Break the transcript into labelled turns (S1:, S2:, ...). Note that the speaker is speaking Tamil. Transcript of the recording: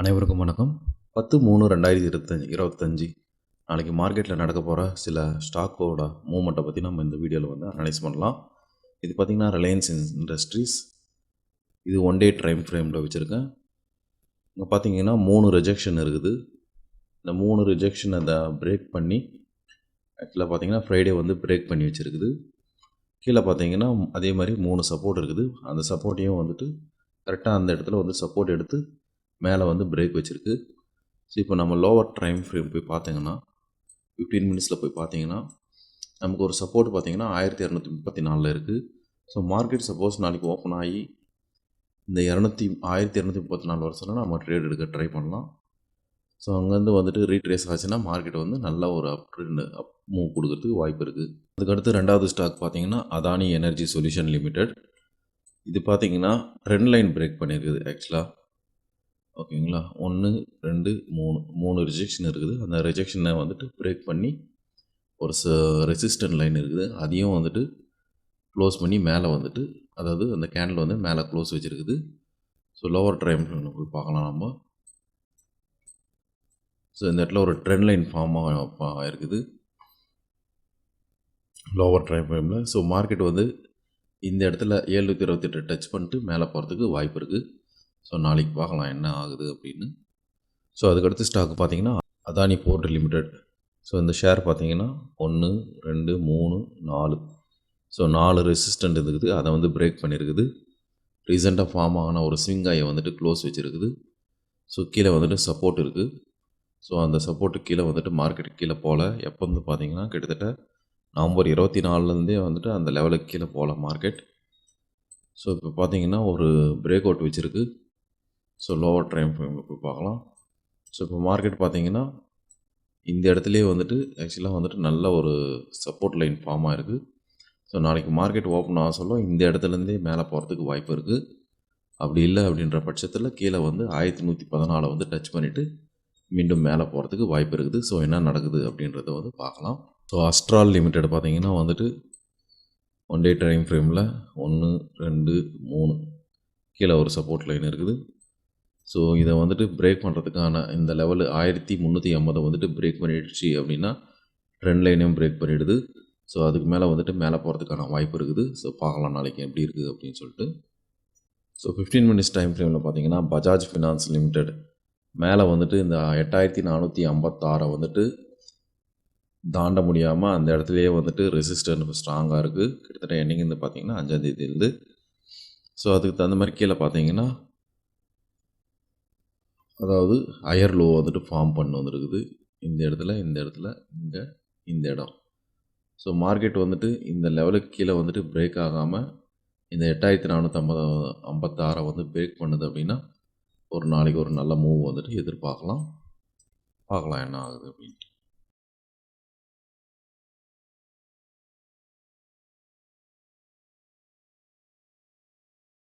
S1: அனைவருக்கும் வணக்கம். பத்து மூணு ரெண்டாயிரத்தி இருபத்தஞ்சி இருபத்தஞ்சி நாளைக்கு மார்க்கெட்டில் நடக்க போகிற சில ஸ்டாக்கோட மூமெண்ட்டை பற்றி நம்ம இந்த வீடியோவில் வந்து அனலைஸ் பண்ணலாம். இது பார்த்திங்கன்னா ரிலையன்ஸ் இண்டஸ்ட்ரீஸ் இது ஒன் டே டைம் ஃப்ரேமில் வச்சுருக்கேன். இங்கே பார்த்தீங்கன்னா மூணு ரிஜெக்ஷன் இருக்குது. இந்த மூணு ரிஜெக்ஷன் அதை பிரேக் பண்ணி ஆக்சுவலாக பார்த்தீங்கன்னா ஃப்ரைடே வந்து பிரேக் பண்ணி வச்சுருக்குது. கீழே பார்த்தீங்கன்னா அதே மாதிரி மூணு சப்போர்ட் இருக்குது. அந்த சப்போர்ட்டையும் வந்துட்டு கரெக்டாக அந்த இடத்துல வந்து சப்போர்ட் எடுத்து மேலே வந்து பிரேக் வச்சுருக்கு. ஸோ இப்போ நம்ம லோவர் டைம் ஃப்ரேம் போய் பார்த்தீங்கன்னா ஃபிஃப்டீன் மினிட்ஸில் போய் பார்த்தீங்கன்னா நமக்கு ஒரு சப்போர்ட் பார்த்தீங்கன்னா ஆயிரத்தி இரநூத்தி முப்பத்தி நாலில் இருக்குது ஸோ மார்க்கெட் சப்போஸ் நாளைக்கு ஓப்பன் ஆகி இந்த இரநூத்தி ஆயிரத்தி இரநூத்தி முப்பத்தி நாலு வருஷம்னா நம்ம ட்ரேட் எடுக்க ட்ரை பண்ணலாம். ஸோ அங்கேருந்து வந்துட்டு ரீட்ரேஸ் ஆச்சுன்னா மார்க்கெட் வந்து நல்ல ஒரு அப் ட்ரெண்ட் அப் மூவ் கொடுக்கறதுக்கு வாய்ப்பு இருக்குது அதுக்கடுத்து ரெண்டாவது ஸ்டாக் பார்த்தீங்கன்னா அதானி எனர்ஜி சொல்யூஷன் லிமிடெட் இது பார்த்தீங்கன்னா ட்ரெண்ட் லைன் பிரேக் பண்ணியிருக்குது ஆக்சுவலாக ஓகேங்களா? ஒன்று ரெண்டு மூணு மூணு ரிஜெக்ஷன் இருக்குது. அந்த ரிஜெக்ஷனை வந்துட்டு பிரேக் பண்ணி ஒரு ச ரெசிஸ்டன்ட் லைன் இருக்குது. அதையும் வந்துட்டு க்ளோஸ் பண்ணி மேலே வந்துட்டு அதாவது அந்த கேண்டில் வந்து மேலே க்ளோஸ் வச்சுருக்குது. ஸோ லோவர் ட்ரைம் போய் பார்க்கலாம் நம்ம. ஸோ இந்த இடத்துல ஒரு ட்ரெண்ட் லைன் ஃபார்ம் ஆகிருக்குது லோவர் ட்ரைம் ஃப்ரேமில் ஸோ மார்க்கெட் வந்து இந்த இடத்துல ஏழ்நூற்றி இருபத்தெட்டு டச் பண்ணிட்டு மேலே போகிறதுக்கு வாய்ப்பு இருக்குது ஸோ நாளைக்கு பார்க்கலாம் என்ன ஆகுது அப்படின்னு. ஸோ அதுக்கடுத்து ஸ்டாக் பார்த்தீங்கன்னா அதானி போர்ட் லிமிடெட் ஸோ இந்த ஷேர் பார்த்தீங்கன்னா ஒன்று ரெண்டு மூணு நாலு. ஸோ நாலு ரெசிஸ்டண்ட் இருக்குது. அதை வந்து பிரேக் பண்ணியிருக்குது ரீசெண்டாக ஃபார்ம் ஆன ஒரு ஸ்விங்காயை வந்துட்டு க்ளோஸ் வச்சுருக்குது. ஸோ கீழே வந்துட்டு சப்போர்ட் இருக்குது ஸோ அந்த சப்போர்ட்டு கீழே வந்துட்டு மார்க்கெட்டுக்கு கீழே போகல. எப்போ வந்து பார்த்தீங்கன்னா கிட்டத்தட்ட நவம்பர் இருபத்தி நாலுலேருந்தே வந்துட்டு அந்த லெவலுக்கு கீழே போகல மார்க்கெட் ஸோ இப்போ பார்த்தீங்கன்னா ஒரு பிரேக் அவுட் வச்சுருக்கு. ஸோ லோவர் டைம் ஃப்ரேமில் போய் பார்க்கலாம். ஸோ இப்போ மார்க்கெட் பார்த்தீங்கன்னா இந்த இடத்துலையே வந்துட்டு ஆக்சுவலாக வந்துட்டு நல்ல ஒரு சப்போர்ட் லைன் ஃபார்ம் ஆகிருக்கு ஸோ நாளைக்கு மார்க்கெட் ஓப்பன் ஆக சொல்ல இந்த இடத்துலேருந்தே மேலே போகிறதுக்கு வாய்ப்பு இருக்குது அப்படி இல்லை அப்படின்ற பட்சத்தில் கீழே வந்து ஆயிரத்தி நூற்றி பதினாலை வந்து டச் பண்ணிவிட்டு மீண்டும் மேலே போகிறதுக்கு வாய்ப்பு இருக்குது. ஸோ என்ன நடக்குது அப்படின்றத வந்து பார்க்கலாம். ஸோ அஸ்ட்ரால் லிமிடெட் பார்த்திங்கன்னா வந்துட்டு ஒன் டே டைம் ஃப்ரேமில் ஒன்று ரெண்டு மூணு கீழே ஒரு சப்போர்ட் லைன் இருக்குது. ஸோ இதை வந்துட்டு பிரேக் பண்ணுறதுக்கான இந்த லெவலு ஆயிரத்தி முந்நூற்றி ஐம்பதை வந்துட்டு பிரேக் பண்ணிடுச்சு அப்படின்னா ட்ரெண்ட் லைனையும் பிரேக் பண்ணிடுது. ஸோ அதுக்கு மேலே வந்துட்டு மேலே போகிறதுக்கான வாய்ப்பு இருக்குது. ஸோ பார்க்கலாம் நாளைக்கு எப்படி இருக்குது அப்படின்னு சொல்லிட்டு. ஸோ ஃபிஃப்டீன் மினிட்ஸ் டைம் ஃப்ரேமில் பார்த்தீங்கன்னா பஜாஜ் ஃபினான்ஸ் லிமிடெட் மேலே வந்துட்டு இந்த எட்டாயிரத்தி நானூற்றி ஐம்பத்தாறை வந்துட்டு தாண்ட முடியாமல் அந்த இடத்துலையே வந்துட்டு ரெசிஸ்டன்ட் ஸ்ட்ராங்காக இருக்குது கிட்டத்தட்ட என்னைக்கு வந்து பார்த்தீங்கன்னா அஞ்சாந்தேதியிலேருந்து ஸோ அதுக்கு தகுந்த மாதிரி கீழே பார்த்தீங்கன்னா அதாவது ஹையர் லோ வந்துட்டு ஃபார்ம் பண்ண வந்துருக்குது. இந்த இடத்துல இந்த இடத்துல இங்கே இந்த இடம். ஸோ மார்க்கெட் வந்துட்டு இந்த லெவலுக்கு கீழே வந்துட்டு பிரேக் ஆகாமல் இந்த எட்டாயிரத்தி நானூற்றம்பது ஐம்பத்தாறை வந்து பிரேக் பண்ணுது அப்படின்னா ஒரு நாளைக்கு ஒரு நல்ல மூவ் வந்துட்டு எதிர்பார்க்கலாம். பார்க்கலாம் என்ன ஆகுது அப்படின்ட்டு.